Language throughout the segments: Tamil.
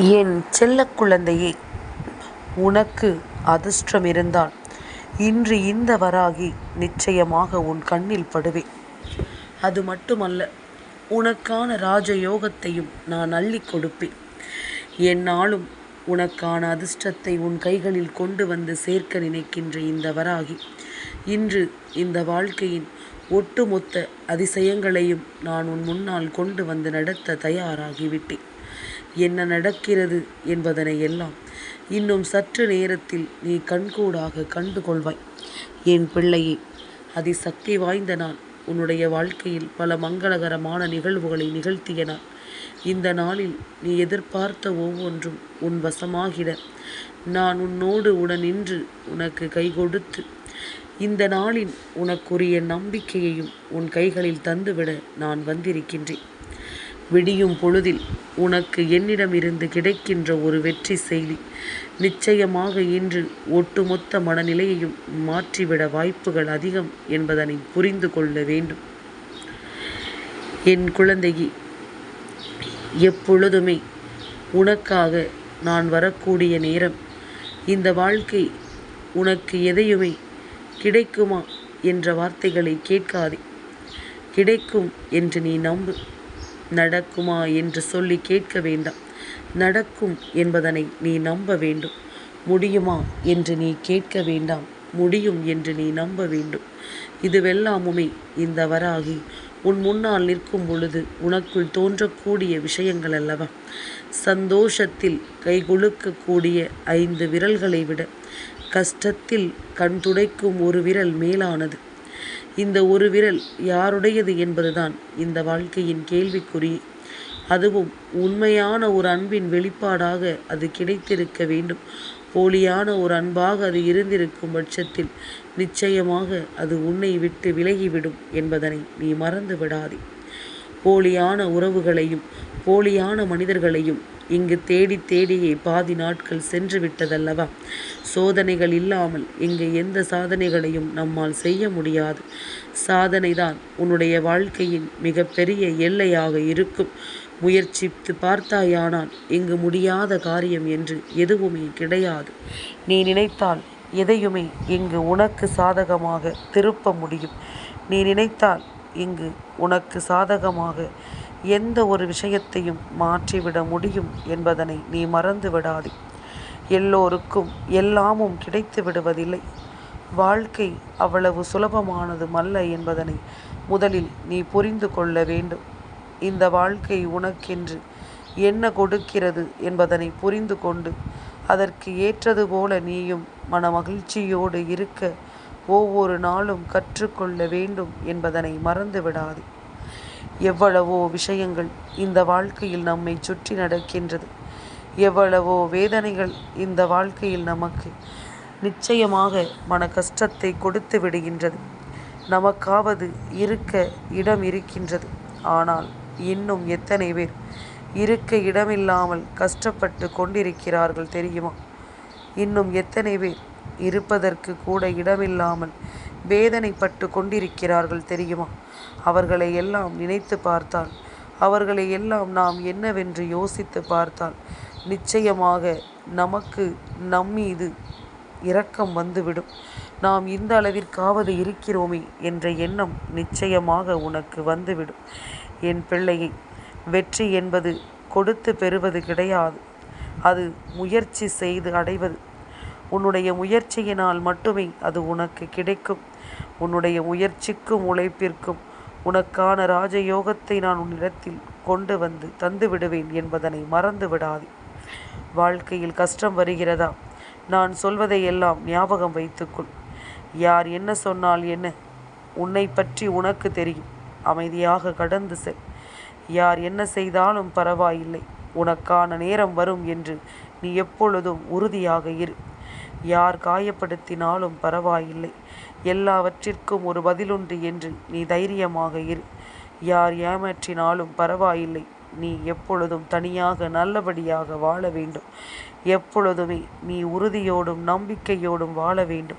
என் செல்ல குழந்தையே உனக்கு அதிர்ஷ்டம் இருந்தால் இன்று இந்த வராகி நிச்சயமாக உன் கண்ணில் படுவேன். அது மட்டுமல்ல உனக்கான ராஜயோகத்தையும் நான் அள்ளிக் கொடுப்பேன். என்னாலும் உனக்கான அதிர்ஷ்டத்தை உன் கைகளில் கொண்டு வந்து சேர்க்க நினைக்கின்ற இந்த வராகி இன்று இந்த வாழ்க்கையின் ஒட்டுமொத்த அதிசயங்களையும் நான் உன் முன்னால் கொண்டு வந்து நடத்த தயாராகிவிட்டேன். என்ன நடக்கிறது என்பதனை எல்லாம் இன்னும் சற்று நேரத்தில் நீ கண்கூடாக கண்டு கொள்வாய் என் பிள்ளையே அதிசக்தி வாய்ந்த நான் உன்னுடைய வாழ்க்கையில் பல மங்களகரமான நிகழ்வுகளை நிகழ்த்திய நான். இந்த நாளில் நீ எதிர்பார்த்த ஒவ்வொன்றும் உன் வசமாகிட. நான் உன்னோடு உடன் நின்று உனக்கு கை கொடுத்து இந்த நாளின் உனக்குரிய நம்பிக்கையையும் உன் கைகளில் தந்துவிட நான் வந்திருக்கின்றேன். விடியும் பொழுதில் உனக்கு என்னிடமிருந்து கிடைக்கின்ற ஒரு வெற்றி செய்தி. நிச்சயமாக இன்று ஒட்டுமொத்த மனநிலையையும் மாற்றிவிட வாய்ப்புகள் அதிகம் என்பதனை புரிந்து கொள்ள வேண்டும். என் குழந்தையை எப்பொழுதுமே உனக்காக நான் வரக்கூடிய நேரம் இந்த வாழ்க்கை உனக்கு எதையுமே கிடைக்குமா என்ற வார்த்தைகளை கேட்காதே. கிடைக்கும் என்று நீ நம்பு. நடக்குமா என்று சொல்லி கேட்க வேண்டாம். நடக்கும் என்பதனை நீ நம்ப வேண்டும். முடியுமா என்று நீ கேட்க வேண்டாம். முடியும் என்று நீ நம்ப வேண்டும். இதுவெல்லாமுமே இந்த வராகி உன் முன்னால் நிற்கும் பொழுது உனக்குள் தோன்றக்கூடிய விஷயங்கள் அல்லவா? சந்தோஷத்தில் கைகுலுக்கக்கூடிய ஐந்து விரல்களை விட கஷ்டத்தில் கண் துடைக்கும் ஒரு விரல் மேலானது. இந்த ஒரு விரல் யாருடையது என்பதுதான் இந்த வாழ்க்கையின் கேள்விக்குறி. அதுவும் உண்மையான ஒரு அன்பின் வெளிப்பாடாக அது கிடைத்திருக்க வேண்டும். போலியான ஒரு அன்பாக அது இருந்திருக்கும் பட்சத்தில் நிச்சயமாக அது உன்னை விட்டு விலகிவிடும் என்பதனை நீ மறந்து விடாதே போலியான உறவுகளையும் போலியான மனிதர்களையும் இங்கு தேடி தேடியே பாதி நாட்கள் சென்று விட்டதல்லவா? சோதனைகள் இல்லாமல் இங்கு எந்த சாதனைகளையும் நம்மால் செய்ய முடியாது. சாதனைதான் உன்னுடைய வாழ்க்கையின் மிகப்பெரிய எல்லையாக இருக்கும். முயற்சித்து பார்த்தாயானால் இங்கு முடியாத காரியம் என்று எதுவுமே கிடையாது. நீ நினைத்தால் எதையுமே இங்கு உனக்கு சாதகமாக திருப்ப முடியும். நீ நினைத்தால் இங்கு உனக்கு சாதகமாக எந்த ஒரு விஷயத்தையும் மாற்றிவிட முடியும் என்பதனை நீ மறந்து விடாதே. எல்லோருக்கும் எல்லாமும் கிடைத்து விடுவதில்லை. வாழ்க்கை அவ்வளவு சுலபமானதும் அல்ல என்பதனை முதலில் நீ புரிந்து கொள்ள வேண்டும். இந்த வாழ்க்கை உனக்கென்று என்ன கொடுக்கிறது என்பதனை புரிந்து கொண்டு அதற்கு ஏற்றது போல நீயும் மன மகிழ்ச்சியோடு இருக்க ஒவ்வொரு நாளும் கற்றுக்கொள்ள வேண்டும் என்பதனை மறந்து விடாதே. எவ்வளவோ விஷயங்கள் இந்த வாழ்க்கையில் நம்மை சுற்றி நடக்கின்றது. எவ்வளவோ வேதனைகள் இந்த வாழ்க்கையில் நமக்கு நிச்சயமாக மன கஷ்டத்தை கொடுத்து விடுகின்றது. நமக்காவது இருக்க இடம் இருக்கின்றது. ஆனால் இன்னும் எத்தனை பேர் இருக்க இடமில்லாமல் கஷ்டப்பட்டு கொண்டிருக்கிறார்கள் தெரியுமா? இன்னும் எத்தனை பேர் இருப்பதற்கு கூட இடமில்லாமல் வேதனைப்பட்டு கொண்டிருக்கிறார்கள் தெரியுமா? அவர்களை எல்லாம் நினைத்து பார்த்தால் அவர்களை எல்லாம் நாம் என்னவென்று யோசித்து பார்த்தால் நிச்சயமாக நமக்கு நம்மீது இரக்கம் வந்துவிடும். நாம் இந்த அளவிற்காவது இருக்கிறோமே என்ற எண்ணம் நிச்சயமாக உனக்கு வந்துவிடும். என் பிள்ளையை வெற்றி என்பது கொடுத்து பெறுவது கிடையாது. அது முயற்சி செய்து அடைவது. உன்னுடைய முயற்சியினால் மட்டுமே அது உனக்கு கிடைக்கும். உன்னுடைய முயற்சிக்கும் உழைப்பிற்கும் உனக்கான ராஜயோகத்தை நான் உன்னிடத்தில் கொண்டு வந்து தந்து விடுவேன் என்பதனை மறந்து விடாதே. வாழ்க்கையில் கஷ்டம் வருகிறதா? நான் சொல்வதை எல்லாம் ஞாபகம் வைத்துக்கொள். யார் என்ன சொன்னால் என்ன? உன்னை பற்றி உனக்கு தெரியும். அமைதியாக கடந்து செல். யார் என்ன செய்தாலும் பரவாயில்லை. உனக்கான நேரம் வரும் என்று நீ எப்பொழுதும் உறுதியாக இரு. யார் காயப்படுத்தினாலும் பரவாயில்லை. எல்லாவற்றிற்கும் ஒரு பதிலுண்டு என்று நீ தைரியமாக இரு. யார் ஏமாற்றினாலும் பரவாயில்லை. நீ எப்பொழுதும் தனியாக நல்லபடியாக வாழ வேண்டும். எப்பொழுதுமே நீ உறுதியோடும் நம்பிக்கையோடும் வாழ வேண்டும்.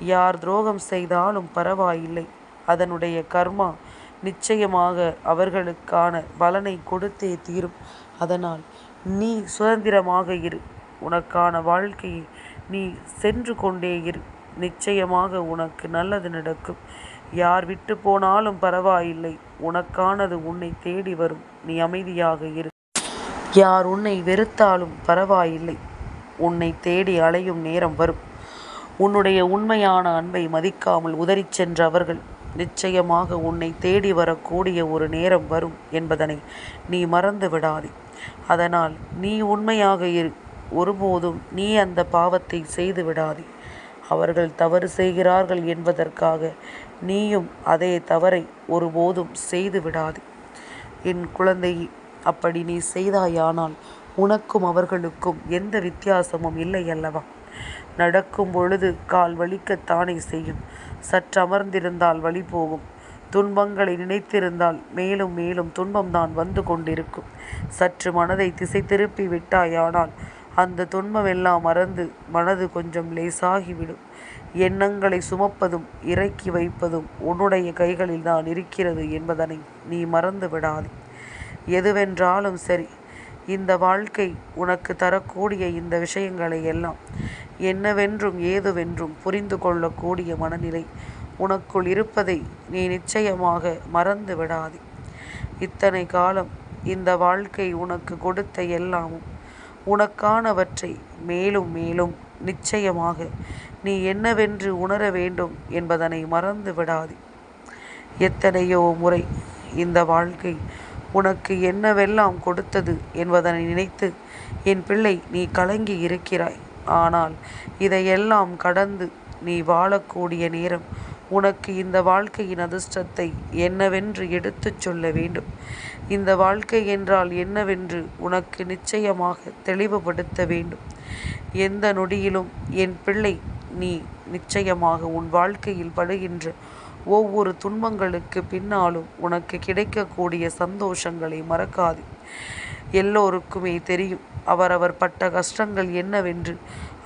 யார் துரோகம் செய்தாலும் பரவாயில்லை. அதனுடைய கர்மா நிச்சயமாக அவர்களுக்கான பலனை கொடுத்தே தீரும். அதனால் நீ சுதந்திரமாக இரு. உனக்கான வாழ்க்கையை நீ சென்று கொண்டே இரு. நிச்சயமாக உனக்கு நல்லது நடக்கும். யார் விட்டு போனாலும் பரவாயில்லை. உனக்கானது உன்னை தேடி வரும். நீ அமைதியாக இரு. யார் உன்னை வெறுத்தாலும் பரவாயில்லை. உன்னை தேடி அலையும் நேரம் வரும். உன்னுடைய உண்மையான அன்பை மதிக்காமல் உதறிச் சென்ற அவர்கள் நிச்சயமாக உன்னை தேடி வரக்கூடிய ஒரு நேரம் வரும் என்பதனை நீ மறந்து விடாதே. அதனால் நீ உண்மையாக இரு. ஒருபோதும் நீ அந்த பாவத்தை செய்து விடாதே. அவர்கள் தவறு செய்கிறார்கள் என்பதற்காக நீயும் அதே தவறை ஒருபோதும் செய்து விடாதே. என் குழந்தை அப்படி நீ செய்தாயானால் உனக்கும் அவர்களுக்கும் எந்த வித்தியாசமும் இல்லை அல்லவா நடக்கும் பொழுது கால் வலிக்கத்தானே செய்யும். சற்று அமர்ந்திருந்தால் வழி போகும். துன்பங்களை நினைத்திருந்தால் மேலும் மேலும் துன்பம்தான் வந்து கொண்டிருக்கும். சற்று மனதை திசை திருப்பி விட்டாயானால் அந்த துன்பமெல்லாம் மறந்து மனது கொஞ்சம் லேசாகிவிடும். எண்ணங்களை சுமப்பதும் இறக்கி வைப்பதும் உன்னுடைய கைகளில் தான் இருக்கிறது என்பதனை நீ மறந்து விடாதே. எதுவென்றாலும் சரி இந்த வாழ்க்கை உனக்கு தரக்கூடிய இந்த விஷயங்களை எல்லாம் என்னவென்றும் ஏதுவென்றும் புரிந்து கொள்ளக்கூடிய மனநிலை உனக்குள் இருப்பதை நீ நிச்சயமாக மறந்து விடாதே. இத்தனை காலம் இந்த வாழ்க்கை உனக்கு கொடுத்த எல்லாமும் உனக்கானவற்றை மேலும் மேலும் நிச்சயமாக நீ என்னவென்று உணர வேண்டும் என்பதனை மறந்து விடாதே. எத்தனையோ முறை இந்த வாழ்க்கை உனக்கு என்னவெல்லாம் கொடுத்தது என்பதனை நினைத்து என் பிள்ளை நீ கலங்கி இருக்கிறாய். ஆனால் இதையெல்லாம் கடந்து நீ வாழக்கூடிய நேரம் உனக்கு இந்த வாழ்க்கையின் அதிர்ஷ்டத்தை என்னவென்று எடுத்துச் சொல்ல வேண்டும். இந்த வாழ்க்கை என்றால் என்னவென்று உனக்கு நிச்சயமாக தெளிவுபடுத்த வேண்டும். எந்த நொடியிலும் என் பிள்ளை நீ நிச்சயமாக உன் வாழ்க்கையில் படுகின்ற ஒவ்வொரு துன்பங்களுக்கு பின்னாலும் உனக்கு கிடைக்கக்கூடிய சந்தோஷங்களை மறக்காது. எல்லோருக்குமே தெரியும் அவரவர் பட்ட கஷ்டங்கள் என்னவென்று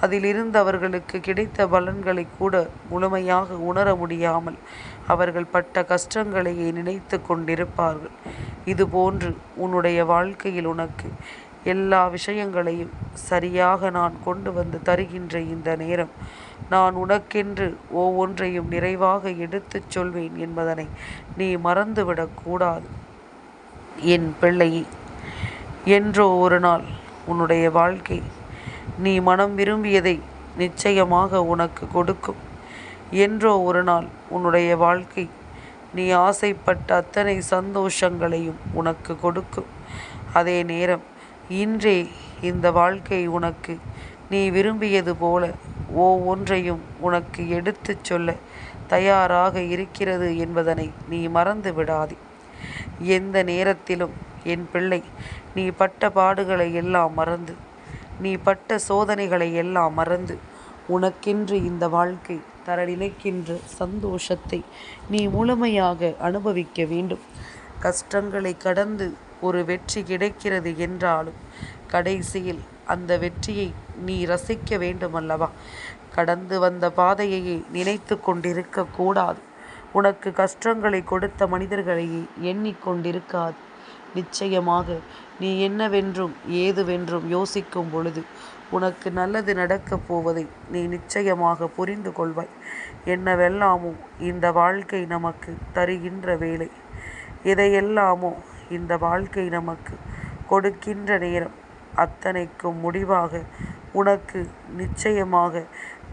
அதிலிருந்து அவர்களுக்கு கிடைத்த பலன்களை கூட முழுமையாக உணர முடியாமல் அவர்கள் பட்ட கஷ்டங்களையே நினைத்து கொண்டிருப்பார்கள். இதுபோன்று உன்னுடைய வாழ்க்கையில் உனக்கு எல்லா விஷயங்களையும் சரியாக நான் கொண்டு வந்து தருகின்ற இந்த நேரம் நான் உனக்கென்று ஒவ்வொன்றையும் நிறைவாக எடுத்துச் சொல்வேன் என்பதனை நீ மறந்துவிடக்கூடாது என் பிள்ளையே என்றோ ஒரு நாள் உன்னுடைய வாழ்க்கை நீ மனம் விரும்பியதை நிச்சயமாக உனக்கு கொடுக்கும். என்றோ ஒரு நாள் உன்னுடைய வாழ்க்கை நீ ஆசைப்பட்ட அத்தனை சந்தோஷங்களையும் உனக்கு கொடுக்கும். அதே நேரம் இன்றே இந்த வாழ்க்கை உனக்கு நீ விரும்பியது போல ஒவ்வொன்றையும் உனக்கு எடுத்துச் சொல்ல தயாராக இருக்கிறது என்பதனை நீ மறந்து விடாதே. எந்த நேரத்திலும் என் பிள்ளை நீ பட்ட பாடுகளை எல்லாம் மறந்து நீ பட்ட சோதனைகளை எல்லாம் மறந்து உனக்கென்று இந்த வாழ்க்கை தர நினைக்கின்ற சந்தோஷத்தை நீ முழுமையாக அனுபவிக்க வேண்டும். கஷ்டங்களை கடந்து ஒரு வெற்றி கிடைக்கிறது என்றாலும் கடைசியில் அந்த வெற்றியை நீ ரசிக்க வேண்டுமல்லவா? கடந்து வந்த பாதையையே நினைத்து கொண்டிருக்க கூடாது. உனக்கு கஷ்டங்களை கொடுத்த மனிதர்களையே எண்ணிக்கொண்டிருக்காது நிச்சயமாக நீ என்னவென்றும் ஏதுவென்றும் யோசிக்கும் பொழுது உனக்கு நல்லது நடக்கப் போவதை நீ நிச்சயமாக புரிந்து கொள்வாய். என்னவெல்லாமோ இந்த வாழ்க்கை நமக்கு தருகின்ற வேலை. எதையெல்லாமோ இந்த வாழ்க்கை நமக்கு கொடுக்கின்ற நேரம். அத்தனைக்கும் முடிவாக உனக்கு நிச்சயமாக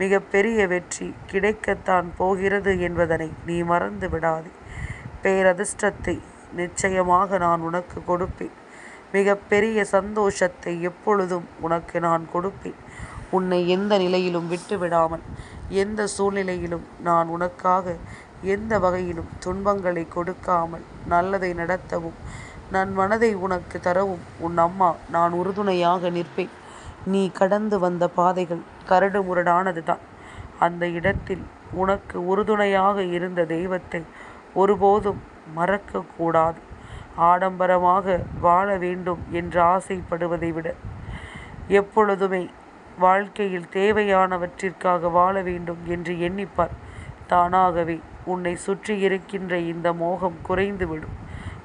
மிகப்பெரிய வெற்றி கிடைக்கத்தான் போகிறது என்பதனை நீ மறந்து விடாதே பேரதிர்ஷ்டத்தை நிச்சயமாக நான் உனக்கு கொடுப்பேன். மிகப்பெரிய சந்தோஷத்தை எப்பொழுதும் உனக்கு நான் கொடுப்பேன். உன்னை எந்த நிலையிலும் விட்டு விடாமல் எந்த சூழ்நிலையிலும் நான் உனக்காக எந்த வகையிலும் துன்பங்களை கொடுக்காமல் நல்லதை நடத்தவும் நான் மனதை உனக்கு தரவும் உன் அம்மா நான் உறுதுணையாக நிற்பேன். நீ கடந்து வந்த பாதைகள் கரடு முரடானது தான் அந்த இடத்தில் உனக்கு உறுதுணையாக இருந்த தெய்வத்தை ஒருபோதும் மறக்கக்கூடாது. ஆடம்பரமாக வாழ வேண்டும் என்று ஆசைப்படுவதை விட எப்பொழுதுமே வாழ்க்கையில் தேவையானவற்றிற்காக வாழ வேண்டும் என்று எண்ணிப்பார். தானாகவே உன்னை சுற்றி இருக்கின்ற இந்த மோகம் குறைந்துவிடும்.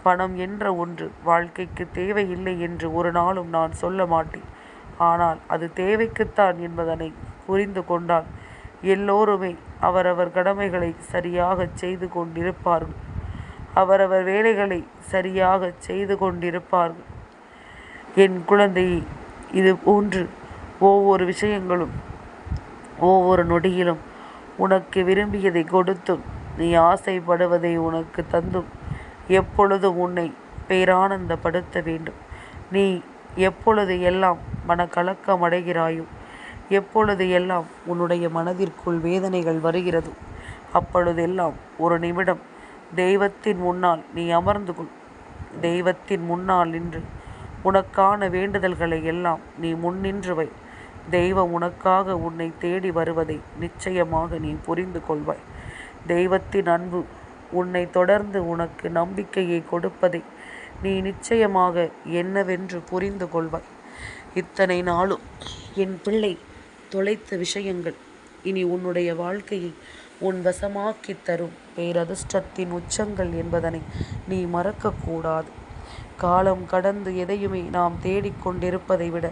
பணம் என்ற ஒன்று வாழ்க்கைக்கு தேவையில்லை என்று ஒரு நாளும் நான் சொல்ல மாட்டேன். ஆனால் அது தேவைக்குத்தான் என்பதனை புரிந்து கொண்டால் எல்லோருமே அவரவர் கடமைகளை சரியாகச் செய்து கொண்டிருப்பார்கள். அவரவர் வேலைகளை சரியாகச் செய்து கொண்டிருப்பார்கள். என் குழந்தையை இது போன்று ஒவ்வொரு விஷயங்களும் ஒவ்வொரு நொடியிலும் உனக்கு விரும்பியதை கொடுத்தும் நீ ஆசைப்படுவதை உனக்கு தந்தும். எப்பொழுதும் உன்னை பேரானந்தப்படுத்த வேண்டும்? நீ எப்பொழுது எல்லாம் மனக்கலக்கம் அடைகிறாயோ எப்பொழுது எல்லாம் உன்னுடைய மனதிற்குள் வேதனைகள் வருகிறதோ அப்பொழுதெல்லாம் ஒரு நிமிடம் தெய்வத்தின் முன்னால் நீ அமர்ந்து கொள். தெய்வத்தின் முன்னால் நின்று. உனக்கான வேண்டுதல்களை எல்லாம் நீ முன்னின்று வை. தெய்வம் உனக்காக உன்னை தேடி வருவதை நிச்சயமாக நீ புரிந்து கொள்வாய். தெய்வத்தின் அன்பு உன்னை தொடர்ந்து உனக்கு நம்பிக்கையை கொடுப்பதை நீ நிச்சயமாக என்னவென்று புரிந்து கொள்வாய். இத்தனை நாளும் என் பிள்ளை தொலைத்த விஷயங்கள் இனி உன்னுடைய வாழ்க்கையை உன் வசமாக்கி தரும் பேரதிர்ஷ்டத்தின் உச்சங்கள் என்பதனை நீ மறக்கக்கூடாது. காலம் கடந்து எதையுமே நாம் தேடிக்கொண்டிருப்பதை விட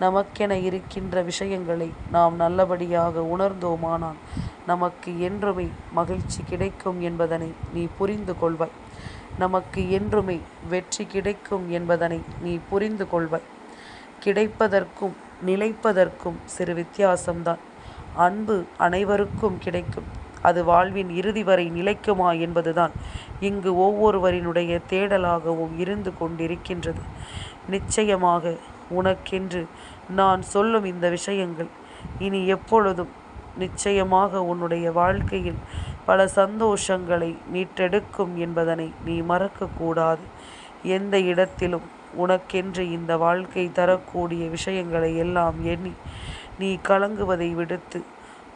நமக்கென இருக்கின்ற விஷயங்களை நாம் நல்லபடியாக உணர்ந்தோமானால் நமக்கு என்றுமே மகிழ்ச்சி கிடைக்கும் என்பதனை நீ புரிந்து கொள்வாய். நமக்கு என்றுமே வெற்றி கிடைக்கும் என்பதனை நீ புரிந்து கொள்வாய். கிடைப்பதற்கும் நிலைப்பதற்கும் சிறு வித்தியாசம்தான். அன்பு அனைவருக்கும் கிடைக்கும். அது வாழ்வின் இறுதி வரை நிலைக்குமா என்பதுதான் இங்கு ஒவ்வொருவரினுடைய தேடலாகவும் இருந்து கொண்டிருக்கின்றது. நிச்சயமாக உனக்கென்று நான் சொல்லும் இந்த விஷயங்கள் இனி எப்பொழுதும் நிச்சயமாக உன்னுடைய வாழ்க்கையில் பல சந்தோஷங்களை மீட்டெடுக்கும் என்பதனை நீ மறக்கக்கூடாது. எந்த இடத்திலும் உனக்கென்று இந்த வாழ்க்கை தரக்கூடிய விஷயங்களை எல்லாம் எண்ணி நீ கலங்குவதை விடுத்து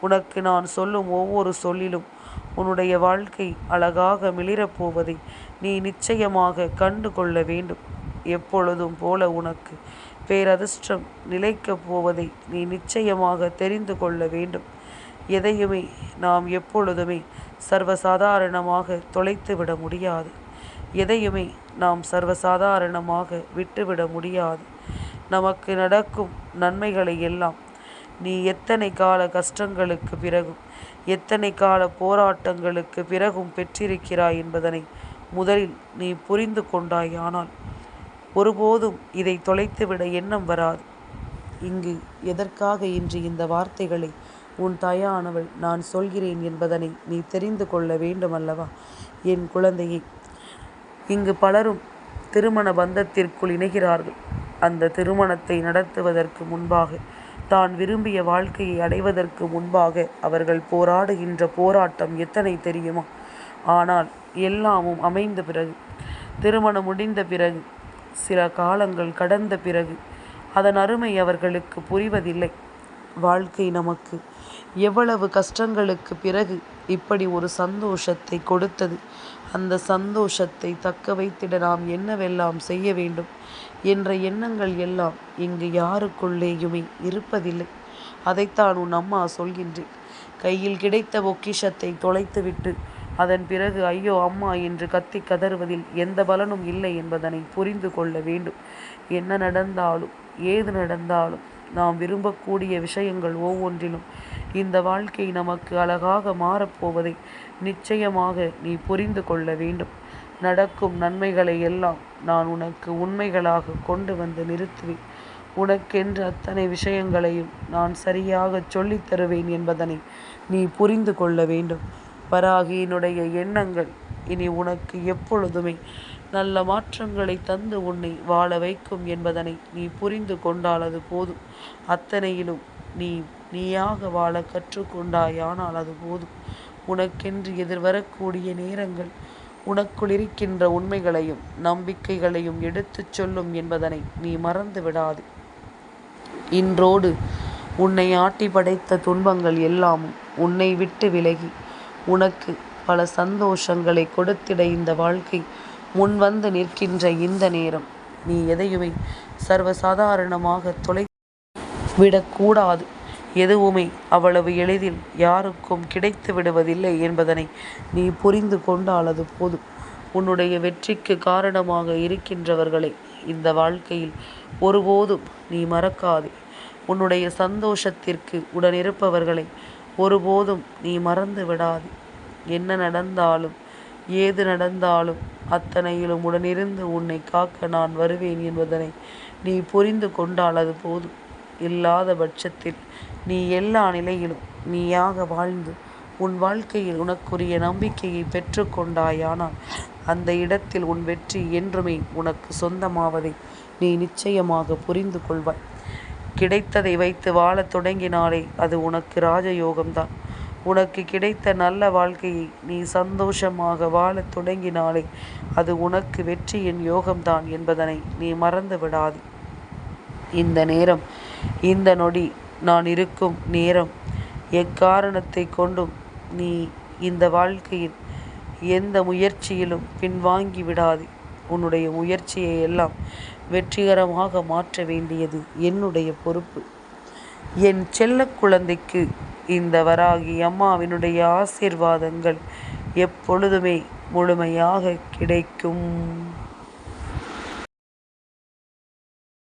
உனக்கு நான் சொல்லும் ஒவ்வொரு சொல்லிலும் உன்னுடைய வாழ்க்கை அழகாக மிளிரப்போவதை நீ நிச்சயமாக கண்டு கொள்ள வேண்டும். எப்பொழுதும் போல உனக்கு பேரதிர்ஷ்டம் நிலைக்கப் போவதை நீ நிச்சயமாக தெரிந்து கொள்ள வேண்டும். எதையுமே நாம் எப்பொழுதுமே சர்வசாதாரணமாக தொலைத்து விட முடியாது. எதையுமே நாம் சர்வசாதாரணமாக விட்டுவிட முடியாது. நமக்கு நடக்கும் நன்மைகளை எல்லாம் நீ எத்தனை கால கஷ்டங்களுக்கு பிறகும் எத்தனை கால போராட்டங்களுக்கு பிறகும் பெற்றிருக்கிறாய் என்பதனை முதலில் நீ புரிந்து கொண்டாயானால் ஒருபோதும் இதை தொலைத்துவிட எண்ணம் வராது. இங்கு எதற்காக இன்று இந்த வார்த்தைகளை உன் தாயானவள் நான் சொல்கிறேன் என்பதனை நீ தெரிந்து கொள்ள வேண்டுமல்லவா? என் குழந்தையை இங்கு பலரும் திருமண பந்தத்திற்குள் இணைகிறார்கள். அந்த திருமணத்தை நடத்துவதற்கு முன்பாக தான் விரும்பிய வாழ்க்கையை அடைவதற்கு முன்பாக அவர்கள் போராடுகின்ற போராட்டம் எத்தனை தெரியுமா? ஆனால் எல்லாமும் அமைந்த பிறகு திருமணம் முடிந்த பிறகு சில காலங்கள் கடந்த பிறகு அதன் அருமை அவர்களுக்கு புரிவதில்லை. வாழ்க்கை நமக்கு எவ்வளவு கஷ்டங்களுக்கு பிறகு இப்படி ஒரு சந்தோஷத்தை கொடுத்தது? அந்த சந்தோஷத்தை தக்க வைத்திட நாம் என்னவெல்லாம் செய்ய வேண்டும்? என்ற எண்ணங்கள் எல்லாம் இங்கு யாருக்குள்ளேயுமே இருப்பதில்லை. அதைத்தான் உன் அம்மா சொல்கின்றேன். கையில் கிடைத்த பொக்கிஷத்தை தொலைத்துவிட்டு அதன் பிறகு ஐயோ அம்மா என்று கத்தி கதறுவதில் எந்த பலனும் இல்லை என்பதனை புரிந்து கொள்ள வேண்டும். என்ன நடந்தாலும் ஏது நடந்தாலும் நாம் விரும்பக்கூடிய விஷயங்கள் ஒவ்வொன்றிலும் இந்த வாழ்க்கை நமக்கு அழகாக மாறப்போவதை நிச்சயமாக நீ புரிந்து கொள்ள வேண்டும். நடக்கும் நன்மைகளை எல்லாம் நான் உனக்கு உண்மைகளாக கொண்டு வந்து நிறுத்துவேன். உனக்கென்று அத்தனை விஷயங்களையும் நான் சரியாக சொல்லித் தருவேன் என்பதனை நீ புரிந்து கொள்ள வேண்டும். வராகியினுடைய எண்ணங்கள் இனி உனக்கு எப்பொழுதுமே நல்ல மாற்றங்களை தந்து உன்னை வாழ வைக்கும் என்பதனை நீ புரிந்து கொண்டால் அது போதும். அத்தனையிலும் நீ நீயாக வாழ கற்றுக்கொண்டாயானால் அது போதும். உனக்கென்று எதிர்வரக்கூடிய நேரங்கள் உனக்குள் இருக்கின்ற உண்மைகளையும் நம்பிக்கைகளையும் எடுத்துச் சொல்லும் என்பதனை நீ மறந்து விடாது. இன்றோடு உன்னை ஆட்டி படைத்த துன்பங்கள் எல்லாமும் உன்னை விட்டு விலகி உனக்கு பல சந்தோஷங்களை கொடுத்திட இந்த வாழ்க்கை முன் வந்து நிற்கின்ற இந்த நேரம். நீ எதையுமே சர்வசாதாரணமாக தொலை விடக்கூடாது எதுவுமே அவ்வளவு எளிதில் யாருக்கும் கிடைத்து விடுவதில்லை என்பதனை நீ புரிந்து கொண்டால் அது போதும். உன்னுடைய வெற்றிக்கு காரணமாக இருக்கின்றவர்களை இந்த வாழ்க்கையில் ஒருபோதும் நீ மறக்காதே. உன்னுடைய சந்தோஷத்திற்கு உடனிருப்பவர்களை ஒருபோதும் நீ மறந்து விடாதே. என்ன நடந்தாலும் ஏது நடந்தாலும் அத்தனையிலும் உடனிருந்து உன்னை காக்க நான் வருவேன் என்பதனை நீ புரிந்து கொண்டால் அது போதும். இல்லாத பட்சத்தில் நீ எல்லா நிலையிலும் நீயாக வாழ்ந்து உன் வாழ்க்கையில் உனக்குரிய நம்பிக்கையை பெற்றுக்கொண்டாயானால் அந்த இடத்தில் உன் வெற்றி என்றுமே உனக்கு சொந்தமாவதை நீ நிச்சயமாக புரிந்து கொள்வாய். கிடைத்ததை வைத்து வாழத் தொடங்கினாலே அது உனக்கு ராஜயோகம்தான். உனக்கு கிடைத்த நல்ல வாழ்க்கையை நீ சந்தோஷமாக வாழத் தொடங்கினாலே அது உனக்கு வெற்றியின் யோகம்தான் என்பதனை நீ மறந்து விடாதே இந்த நேரம் இந்த நொடி நான் இருக்கும் நேரம் எக்காரணத்தை கொண்டும் நீ இந்த வாழ்க்கையில் எந்த முயற்சியிலும் பின்வாங்கி விடாதே. உன்னுடைய முயற்சியை எல்லாம் வெற்றிகரமாக மாற்ற வேண்டியது என்னுடைய பொறுப்பு. என் செல்ல குழந்தைக்கு இந்த வராகி அம்மாவினுடைய ஆசீர்வாதங்கள் எப்பொழுதுமே முழுமையாக கிடைக்கும்.